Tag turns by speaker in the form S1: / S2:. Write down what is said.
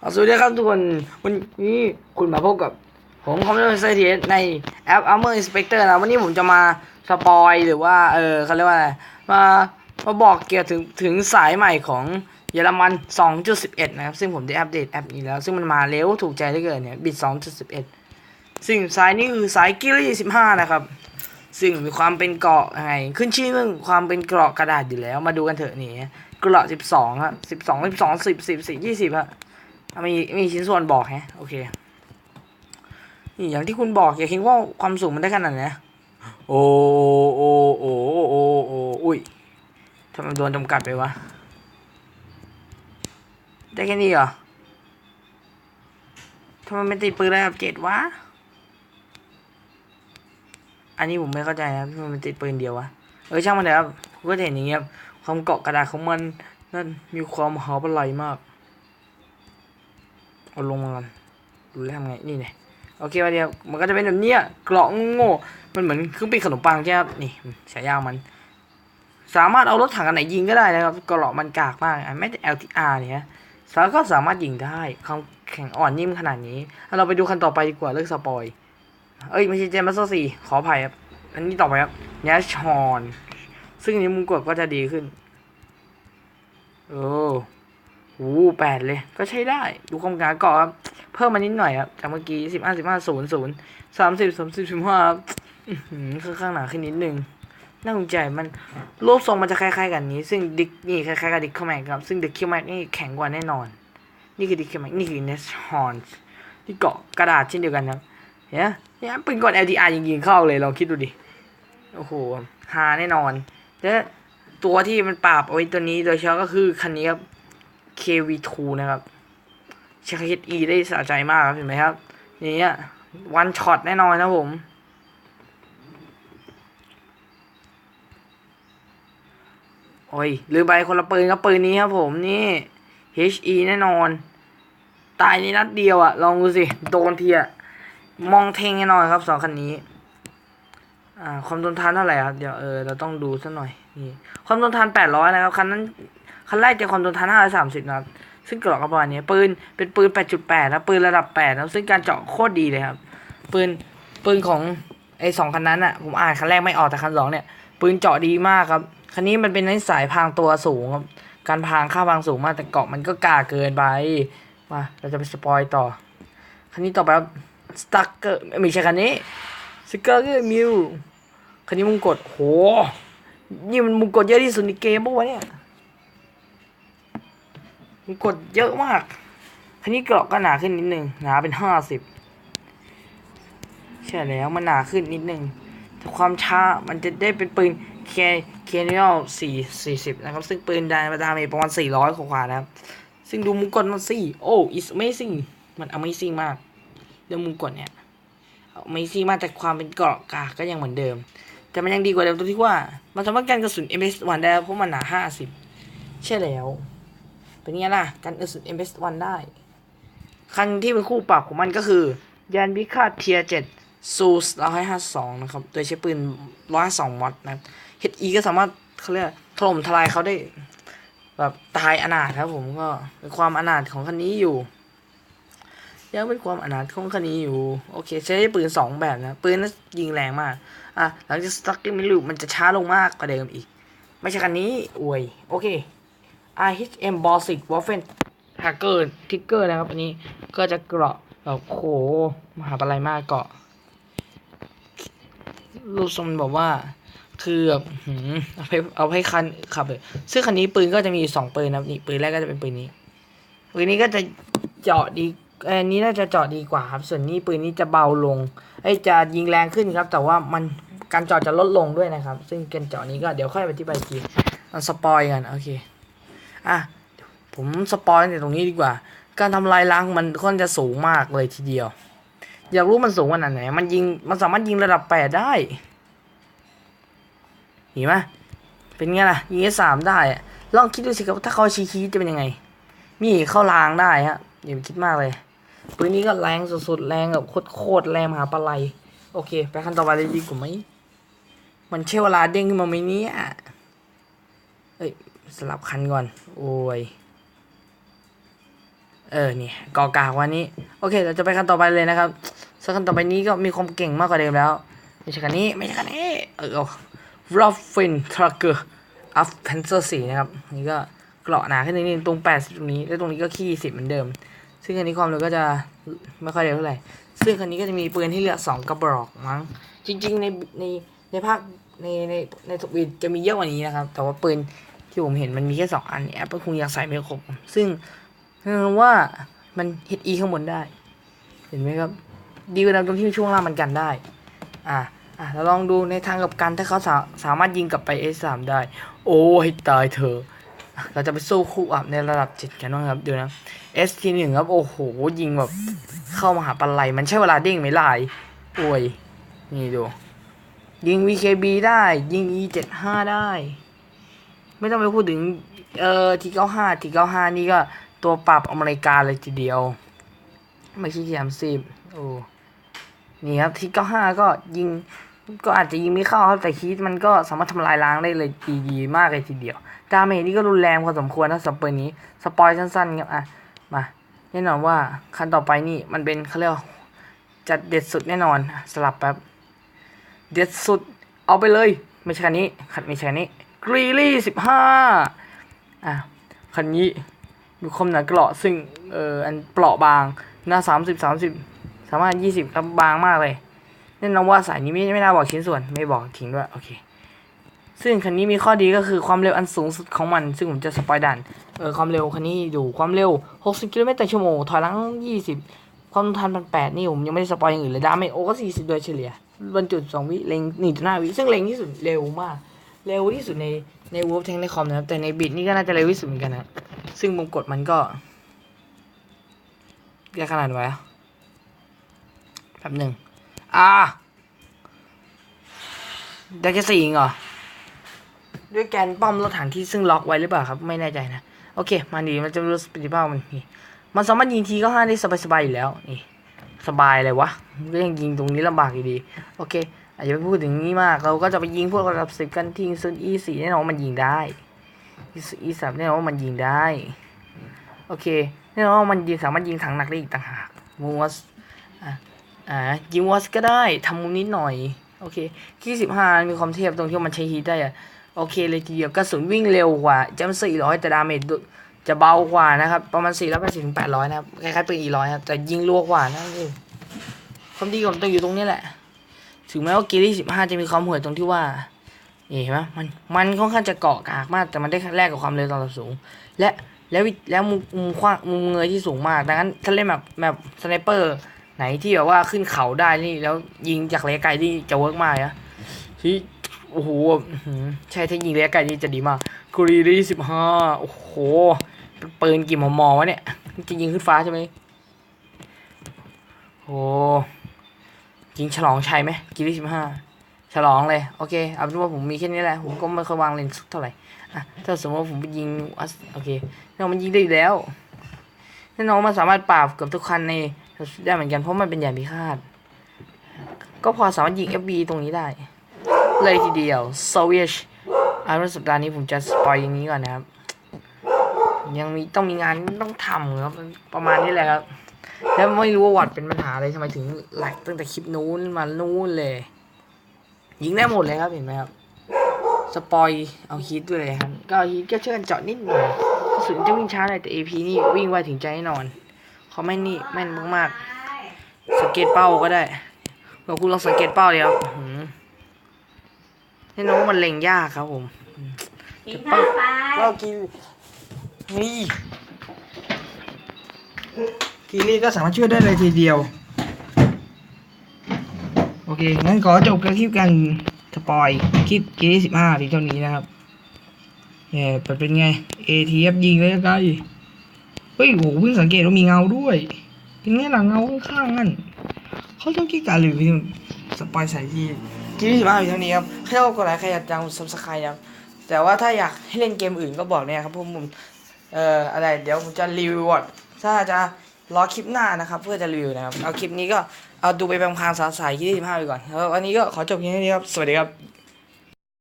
S1: เอาสวัสดีครับทุกคน วันนี้คุณมาพบกับ ผมคอมพิวเตอร์ไซทีในแอป Armor Inspector นะ วันนี้ผมจะมาสปอยหรือว่า เออเขาเรียกว่าอะไรมามาบอกเกี่ยวถึงถึงสายใหม่ของเยอรมัน 2.11 นะครับ ซึ่งผมได้อัปเดตแอปนี้แล้ว ซึ่งมันมาเร็วถูกใจเหลือเกินเนี่ยบิด 2.11 ซึ่งสายนี้คือสายกิลี่15 นะครับ ซึ่งมีความเป็นเกราะไงขึ้นชื่อเรื่องความเป็นเกราะกระดาษอยู่แล้ว มาดูกันเถอะนี่เกราะ 12ฮะ12 12 10 10 10 20ฮะอะ มีมีชิ้นส่วนบอกแฮะโอเคนี่อย่างที่คุณบอกอย่าคิดว่าความสูงมันได้ขนาดนี้นะโอ้โอ้โอ้โอ้โอ้โอ้อุ้ยทำไมโดนจำกัดไปวะได้แค่นี้เหรอทำไมไม่ติดปืนระดับเจ็ดวะอันนี้ผมไม่เข้าใจนะทำไมมันติดปืนเดียววะเออช่างมันเถอะครับผมก็เห็นอย่างเงี้ยความเกาะกระดาษของมันนั่นมีความหาปไหลมาก เอาลงมาก่อนดูแล้วทำไงนี่เนี่ยโอเคมาเดียวมันก็จะเป็นแบบเนี้ยกราะโง่มันเหมือนเครื่องปิ้งขนมปังใช่ไหมครับนี่ฉายามัน สามารถเอารถถังอันไหนยิงก็ได้นะครับกราะมันกากมากอะแม้แต่ LTR เนี่ยสาก็สามารถยิงได้ความแข็งอ่อนนิ่มขนาดนี้เราไปดูคันต่อไปดีกว่าเลิกสปอยเอ้ยไม่ใช่เจมส์โซสี่ขออภัยครับอันนี้ต่อไปครับยาชอน ซึ่งอันนี้มุมกดก็จะดีขึ้น โอ้ โอ้แปดเลย ก็ใช้ได้ ดูความกาเกาะครับ เพิ่มมานิดหน่อยครับ จากเมื่อกี้สิบห้าสิบห้าศูนย์ศูนย์สามสิบสามสิบสิบห้าครับอื้อหือค่อนข้างหนาขึ้นนิดนึงน่าสนใจมันรูปทรงมันจะคล้ายๆกันนี้ ซึ่งดิกนี่คล้ายๆกับดิกคิวแม็กครับ ซึ่งดิกคิวแม็กนี่แข็งกว่าแน่นอน นี่คือดิกคิวแม็กนี่คือเนสฮอนที่เกาะกระดาษเช่นเดียวกันครับเนไหมเนี่ยเป็นก่อน LTR ยิงๆเข้าเลยลองคิดดูดิ โอ้โหฮาแน่นอน และตัวที่มันปราบเอาไว้ตัวนี้โดยเฉพาะก็คือคันนี้ครับ KV2 นะครับใช้ HE ได้สะใจมากครับเห็นไหมครับนี่วันช็อตแน่นอนนะผมโอ้ยลืมไปคนละปืนครับปืนนี้ครับผมนี่ HE แน่นอน ตายในนัดเดียวอะลองดูสิ โดนทีอะมองเทงแน่นอนครับสองคันนี้ อ่า ความทนทานเท่าไหร่ครับ เดี๋ยวเออเราต้องดูสักหน่อย นี่ ความทนทานแปดร้อยนะครับ คันนั้น คันแรกจะความทนทานห้าร้อยสามสิบนะครับซึ่งกรอกกระบอกนี้ปืนเป็นปืนแปดจุดแปดนะปืนระดับแปดนะซึ่งการเจาะโคตรดีเลยครับ ปืนปืนของไอ้สองคันนั้นอะผมอ่านคันแรกไม่ออกแต่คันสองเนี่ยปืนเจาะดีมากครับ คันนี้มันเป็นในสายพรางตัวสูงครับการพรางค่าพรางสูงมากแต่เกาะมันก็กาเกินไปมาเราจะไปสปอยต่อ คันนี้ต่อไปครับสตั๊กเกอร์ไม่ใช่คันนี้สกเกอร์มิวคันนี้มุงกดโหนี่มันมุงกดเยอะที่สุดในเกมปะวะเนี่ย มุงกดเยอะมากคันนี้เกราะก็หนาขึ้นนิดนึงหนาเป็นห้าสิบใช่แล้วมันหนาขึ้นนิดนึงแต่ความช้ามันจะได้เป็นปืนเคเคเนียลสี่สี่สิบนะครับ ซึ่งปืนดามาดาเมจประมาณสี่ร้อยกว่านะครับ ซึ่งดูมุงกดมันสิโอ้ is amazing มัน amazing มากเรื่องมุงกดเนี่ย amazing มากแต่ความเป็นเกราะกากก็ยังเหมือนเดิม แต่มันยังดีกว่าเดิมตรงที่ว่า มันสามารถกันกระสุน MS1 ได้เพราะมันหนาห้าสิบใช่แล้ว เป็นไงล่ะ กันกระสุน MS1 ได้ คันที่เป็นคู่ปรับของมันก็คือ ยานวิฆาตเทียเจ็ดซูสร้อยห้าสองนะครับ โดยใช้ปืนร้อยสองมอดนะครับ HE ก็สามารถเขาเรียกถล่มทลายเขาได้ แบบตายอนาถครับผมก็เป็นความอนาถของคันนี้อยู่ยังเป็นความอนาถของคันนี้อยู่ โอเค ใช้ปืนสองแบบนะ ปืนนั้นยิงแรงมาก อะ หลังจากสตั๊กไม่รู้มันจะช้าลงมากกว่าเดิมอีก ไม่ใช่คันนี้อวย โอเค IHM Baltic Waffen Hacker Trigger นะครับ อันนี้ก็จะเกราะแบบโหมหาปลัยมากเกาะรูปทรงมันบอกว่า คือแบบเอาไปเอาให้คันขับเลยซึ่งคันนี้ปืนก็จะมีสองปืนนะนี่ปืนแรกก็จะเป็นปืนนี้ปืนนี้ก็จะเจาะดีอันนี้น่าจะเจาะดีกว่าครับ ส่วนนี้ปืนนี้จะเบาลงไอ้จะยิงแรงขึ้นครับ แต่ว่ามันการเจาะจะลดลงด้วยนะครับ ซึ่งการเจาะนี้ก็เดี๋ยวค่อยไปที่ใบทีเอาสปอยกันโอเค อะผมสปอยในตรงนี้ดีกว่า การทำลายล้างมันค่อนจะสูงมากเลยทีเดียว อยากรู้มันสูงขนาดไหน มันยิง มันสามารถยิงระดับแปดได้เห็นไหมเป็นไงล่ะ ยิงสามได้อะลองคิดดูสิครับถ้าเขาชี้ๆจะเป็นยังไง มีเข้าลางได้ฮะอย่าไปคิดมากเลยปืนนี้ก็แรงสุดๆแรงแบบโคตรๆแรงมหาปลัยโอเค ไปขั้นต่อไปเลยดีกว่าไหมมันใช้เวลาเด้งขึ้นมาไหมเนี่ยเอ้ย สลับคันก่อน โอ้ย เออ นี่กอกากวันนี้ โอเค เราจะไปขั้นต่อไปเลยนะครับซึ่งขั้นต่อไปนี้ก็มีความเก่งมากกว่าเดิมแล้ว ไม่ใช่คันนี้ ไม่ใช่คันนี้ เออรอฟฟินทรัคเกอร์อัฟเพนเซอร์สีนะครับ นี่ก็เกราะหนาขึ้นนิดนึงตรง80ตรงนี้ แล้วตรงนี้ก็ขี้10เหมือนเดิม ซึ่งคันนี้ความเร็วก็จะไม่ค่อยเร็วเท่าไหร่ ซึ่งคันนี้ก็จะมีปืนที่เหลือก2กระบอกมั้ง จริง ๆ ในในในภาคในในในทวีตจะมีเยอะกว่านี้นะครับ แต่ว่าปืน ที่ผมเห็นมันมีแค่สองอันแอปก็คงอยากใส่ไม่ครบ ซึ่งแน่นว่ามันฮิตอีข้างบนได้ เห็นไหมครับ ดีกว่าตรงที่ช่วงล่างมันกันได้ อะอะเราลองดูในทางกับกันถ้าเขาสาสามารถยิงกลับไป S3 ได้ โอ้ให้ตายเธอะเราจะไปสู้คู่อับในระดับเจ็ดกันนะครับเดี๋ยวนะ ST1 ครับ โอ้โห ยิงแบบ เข้ามาหาปลาไหลมันใช้เวลาเด้งไหมลายโอ้ย นี่ดู ยิง VKB ได้ ยิง E75 ได้ ไม่ต้องไปพูดถึงเอ่อ T95 T95 นี่ก็ตัวปรับอเมริกาเลยทีเดียวไม่ใช่ทีสามสิบโอ้นี่ครับ T95 ก็ยิงก็อาจจะยิงไม่เข้าครับแต่คีดมันก็สามารถทำลายล้างได้เลยดีดีมากเลยทีเดียว ดาเมจนี่ก็รุนแรงพอสมควรนะสำหรับปืนนี้สปอยสั้นๆครับอะมาแน่นอนว่าคันต่อไปนี่มันเป็นเขาเรียกว่าจัดเด็ดสุดแน่นอนสลับแป๊บเด็ดสุดเอาไปเลย ไม่ใช่คันนี้คันไม่ใช่นี้ กรีลี่สิบห้าอะคันนี้มีความหนาเกราะซึ่งเอออันเปราะบางหน้าสามสิบสามสิบสามารถยี่สิบครับบางมากเลยแน่นอนว่าสายนี้ไม่ไม่น่าบอกชิ้นส่วนไม่บอกทิ้งด้วยโอเคซึ่งคันนี้มีข้อดีก็คือความเร็วอันสูงสุดของมัน ซึ่งผมจะสปอยดันเออความเร็วคันนี้อยู่ความเร็ว 60กิโลเมตรต่อชั่วโมงถอยหลัง 20 ความทันพันแปดนี่ผมยังไม่ได้สปอยอย่างอื่นเลยดาเมจโอก็40 โดยเฉลี่ยบรรจุสองวิเล็ง1.5วิซึ่งเล็งที่สุดเร็วมาก เร็วที่สุดในในวูฟแทงในคอมนะครับแต่ในบิดนี่ก็น่าจะเร็วที่สุดเหมือนกันนะซึ่งมุมกดมันก็เรียกขนาดไวะแป๊บหนึ่งอ่าได้แค่สี่เหรอด้วยแกนป้อมรถถังที่ซึ่งล็อกไว้หรือเปล่าครับ ไม่แน่ใจนะ โอเค มาดีมันจะรู้สปิริตภามันนี่มันสามารถยิงทีก็ห้าได้สบายๆอยู่แล้วนี่สบายเลยวะก็ยังยิงตรงนี้ลำบากอยู่ดี โอเค อาจจะไม่พูดถึงนี้มากเราก็จะไปยิงพวกระดับสิบกันทิ้งส่วน E สี่แน่นอนว่ามันยิงได้ E สามแน่นอนว่ามันยิงได้ โอเคแน่นอนว่ามันยิงสามารถยิงถังหนักได้อีกต่างหากมูวสอะอ่ายิงวอสก็ได้ทำมุมนิดหน่อยโอเคที่สิบห้ามีความเทียบตรงที่ว่ามันใช้ฮีทได้อะโอเคเลยทีเดียวกระสุนวิ่งเร็วกว่าจัมสี่ร้อยแต่ดาเมจจะเบากว่านะครับ ประมาณสี่ร้อยแปดสิบถึงแปดร้อยนะครับคล้ายๆปืนอีร้อยครับแต่ยิงรัวกว่านั่นเองความดีของมันต้องอยู่ตรงนี้แหละ ถึงแม้ว่ากีรี่สิบห้าจะมีความห่วยตรงที่ว่านี่เห็นไหมมันมันค่อนข้างจะเกาะกากมาก แต่มันได้แลกกับความเร็วตอนสูง และแล้วแล้วมุมมุมขว้างมุมเงยที่สูงมาก ดังนั้นถ้าเล่นแบบแบบสไนเปอร์ไหนที่แบบว่าขึ้นเขาได้นี่แล้วยิงจากระยะไกลนี่จะเวิร์กมากนะที่โอ้โหใช่ถ้ายิงระยะไกลนี่จะดีมากกรีดีสิบห้าโอ้โหเปืนกี่มมวะเนี่ยจะยิงขึ้นฟ้าใช่ไหมโอ้ ยิงฉลองชัยไหมกรีดีสิบห้าฉลองเลย โอเค เอาเป็นว่าผมมีแค่นี้แหละ ผมก็ไม่ค่อยวางเลนส์เท่าไหร่อะถ้าสมมติว่าผมไปยิงอัสโอเคแน่นอนมันยิงได้อยู่แล้วแน่นอนมันสามารถปราบเกือบทุกคันในได้เหมือนกันเพราะมันเป็นยานพิฆาต ก็พอสามารถยิง FB ตรงนี้ได้ เลยทีเดียวโซเวียชอันสัปดาห์นี้ผมจะสปอยอย่างนี้ก่อนนะครับ ยังมีต้องมีงานต้องทำครับ ประมาณนี้แหละครับ แล้วไม่รู้ว่าวัดเป็นปัญหาอะไรทำไมถึงแหลกตั้งแต่คลิปนู้นมานู้นเลย ยิงได้หมดเลยครับเห็นไหมครับ สปอยเอาฮีทด้วยเลยครับ ก็ฮีทก็เชื่อกันเจาะนิดหน่อยกระสุนจะวิ่งช้าหน่อยแต่ AP นี่วิ่งไวถึงใจแน่นอนเขาแม่นนี่แม่นมากๆ สังเกตเป้าก็ได้ลองคุณลองสังเกตเป้าเดียวอื้อหือแน่นอนว่ามันเล็งยากครับผม
S2: กินข้าวไป
S1: เรากินนี่ กีรี่ก็สามารถช่วยได้เลยทีเดียว โอเค งั้นขอจบการคลิปกันสปอยคลิปกีรี่สิบห้าทีเท่านี้นะครับเอ่อเป็นไง ATF ยิงเลยไกลเฮ้ยโหเพิ่งสังเกตว่ามีเงาด้วยเป็นไงล่ะเงาข้างๆนั่นเขาต้องคิดการหรีวิวสปอยใส่ที่กีรี่สิบห้าทีเท่านี้ครับใครชอบกดไลค์ใครอยากจังซับสไครต์ครับแต่ว่าถ้าอยากให้เล่นเกมอื่นก็บอกเนี่ยครับผมผมเอ่ออะไรเดี๋ยวผมจะรีวิวถ้าจะ รอคลิปหน้านะครับ เพื่อจะรีวิวนะครับ เอาคลิปนี้ก็เอาดูไปบางพางสาสายที่สิบห้าไปก่อนแล้ววันนี้ก็ขอจบแค่นี้ครับ สวัสดีครับ